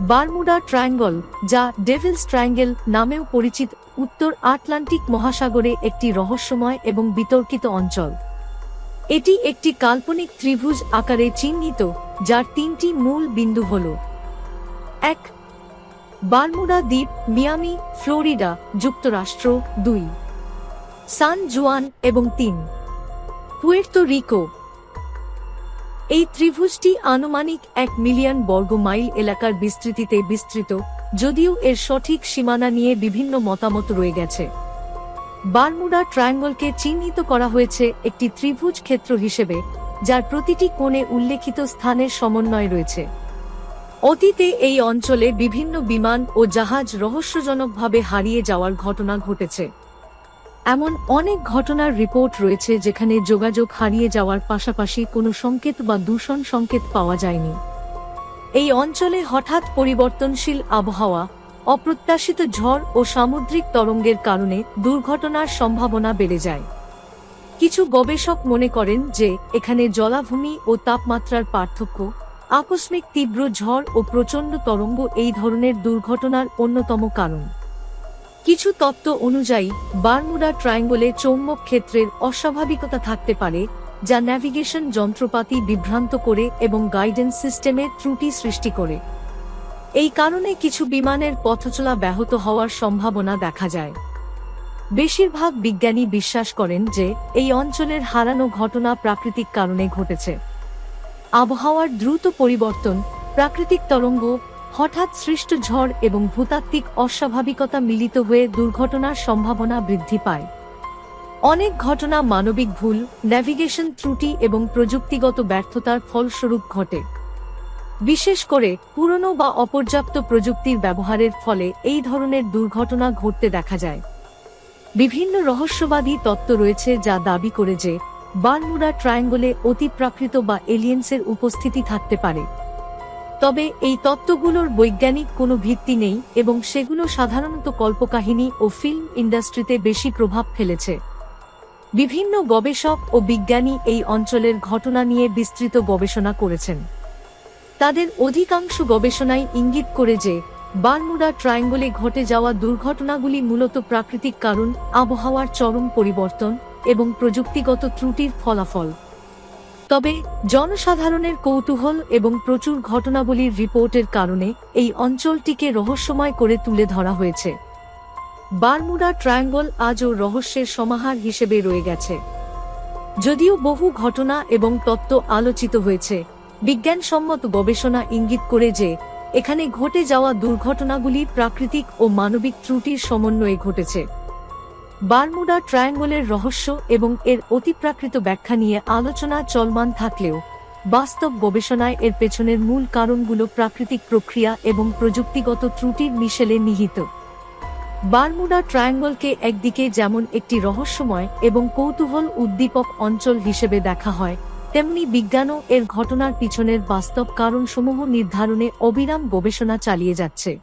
Bermuda Triangle, যা Devil's triangle নামেও পরিচিত, উত্তর আটলান্টিক মহাসাগরে একটি রহস্যময় এবং বিতর্কিত অঞ্চল। এটি একটি কাল্পনিক ত্রিভুজ আকারে চিহ্নিত, যার তিনটি মূল বিন্দু হল এক, বারমুডা দ্বীপ মিয়ামি, ফ্লোরিডা যুক্তরাষ্ট্র, দুই, সান জুয়ান এবং তিন, পুয়ের্তো রিকো এই ত্রিভুজটি আনুমানিক এক মিলিয়ন বর্গ মাইল এলাকার বিস্তৃতিতে বিস্তৃত, যদিও এর সঠিক সীমানা নিয়ে বিভিন্ন মতামত রয়ে গেছে। বারমুডা ট্রায়াঙ্গলকে চিহ্নিত করা হয়েছে একটি ত্রিভুজ ক্ষেত্র হিসেবে, যার প্রতিটি কোণে উল্লেখিত স্থানের সমন্বয় রয়েছে। অতীতে এই অঞ্চলে বিভিন্ন বিমান ও জাহাজ রহস্যজনকভাবে হারিয়ে যাওয়ার ঘটনা ঘটেছে। এমন অনেক ঘটনার রিপোর্ট রয়েছে যেখানে যোগাযোগ হারিয়ে যাওয়ার পাশাপাশি কোনো সংকেত বা দূষণ সংকেত পাওয়া যায়নি। এই অঞ্চলে হঠাৎ পরিবর্তনশীল আবহাওয়া, অপ্রত্যাশিত ঝড় ও সামুদ্রিক তরঙ্গের কারণে দুর্ঘটনার সম্ভাবনা বেড়ে যায়। কিছু গবেষক মনে করেন যে এখানে জলাভূমি ও তাপমাত্রার পার্থক্য, আকস্মিক তীব্র ঝড় ও প্রচণ্ড তরঙ্গ এই ধরনের দুর্ঘটনার অন্যতম কারণ। কিছু তত্ত্ব অনুযায়ী, বারমুডা ট্রায়াঙ্গলে চৌম্বক ক্ষেত্রের অস্বাভাবিকতা থাকতে পারে, যা ন্যাভিগেশন যন্ত্রপাতি বিভ্রান্ত করে এবং গাইডেন্স সিস্টেমে ত্রুটি সৃষ্টি করে। এই কারণে কিছু বিমানের পথচলা ব্যাহত হওয়ার সম্ভাবনা দেখা যায়। বেশিরভাগ বিজ্ঞানী বিশ্বাস করেন যে, এই অঞ্চলের হারানো ঘটনা প্রাকৃতিক কারণে ঘটেছে। আবহাওয়ার দ্রুত পরিবর্তন, প্রাকৃতিক তরঙ্গ হঠাৎ সৃষ্ট ঝড় এবং ভূতাত্ত্বিক অস্বাভাবিকতা মিলিত হয়ে দুর্ঘটনার সম্ভাবনা বৃদ্ধি পায়। অনেক ঘটনা মানবিক ভুল ন্যাভিগেশন ত্রুটি এবং প্রযুক্তিগত ব্যর্থতার ফলস্বরূপ ঘটে। বিশেষ করে, পুরনো বা অপর্যাপ্ত প্রযুক্তির ব্যবহারের ফলে এই ধরনের দুর্ঘটনা ঘটতে দেখা যায়। বিভিন্ন রহস্যবাদী তত্ত্ব রয়েছে যা দাবি করে যে, বারমুডা ট্রায়াঙ্গলে অতিপ্রাকৃত বা এলিয়েন্সের উপস্থিতি থাকতে পারে। তবে এই তত্ত্বগুলোর বৈজ্ঞানিক কোনো ভিত্তি নেই এবং সেগুলো সাধারণত কল্পকাহিনী ও ফিল্ম ইন্ডাস্ট্রিতে বেশি প্রভাব ফেলেছে। বিভিন্ন গবেষক ও বিজ্ঞানী এই অঞ্চলের ঘটনা নিয়ে বিস্তৃত গবেষণা করেছেন। তাদের অধিকাংশ গবেষণায় ইঙ্গিত করে যে, বারমুডা ট্রায়াঙ্গলে ঘটে যাওয়া দুর্ঘটনাগুলি মূলত প্রাকৃতিক কারণ, আবহাওয়ার চরম পরিবর্তন এবং প্রযুক্তিগত ত্রুটির ফলাফল। তবে জনসাধারণের কৌতূহল এবং প্রচুর ঘটনাবলীর রিপোর্টের কারণে এই অঞ্চলটিকে রহস্যময় করে তুলে ধরা হয়েছে। বারমুডা ট্রায়াঙ্গল আজও রহস্যের সমাহার হিসেবে রয়ে গেছে। যদিও বহু ঘটনা এবং তত্ত্ব আলোচিত হয়েছে, বিজ্ঞানসম্মত গবেষণা ইঙ্গিত করে যে, এখানে ঘটে যাওয়া দুর্ঘটনাগুলি প্রাকৃতিক ও মানবিক ত্রুটির সমন্বয়ে ঘটেছে। বারমুডা ট্রায়াঙ্গলের রহস্য এবং এর অতিপ্রাকৃত ব্যাখ্যা নিয়ে আলোচনা চলমান থাকলেও, বাস্তব গবেষণায় এর পেছনের মূল কারণগুলো প্রাকৃতিক প্রক্রিয়া এবং প্রযুক্তিগত ত্রুটির মিশেলে নিহিত। বারমুডা ট্রায়াঙ্গলকে একদিকে যেমন একটি রহস্যময় এবং কৌতূহল উদ্দীপক অঞ্চল হিসেবে দেখা হয়, তেমনি বিজ্ঞানও এর ঘটনার পিছনের বাস্তব কারণসমূহ নির্ধারণে অবিরাম গবেষণা চালিয়ে যাচ্ছে।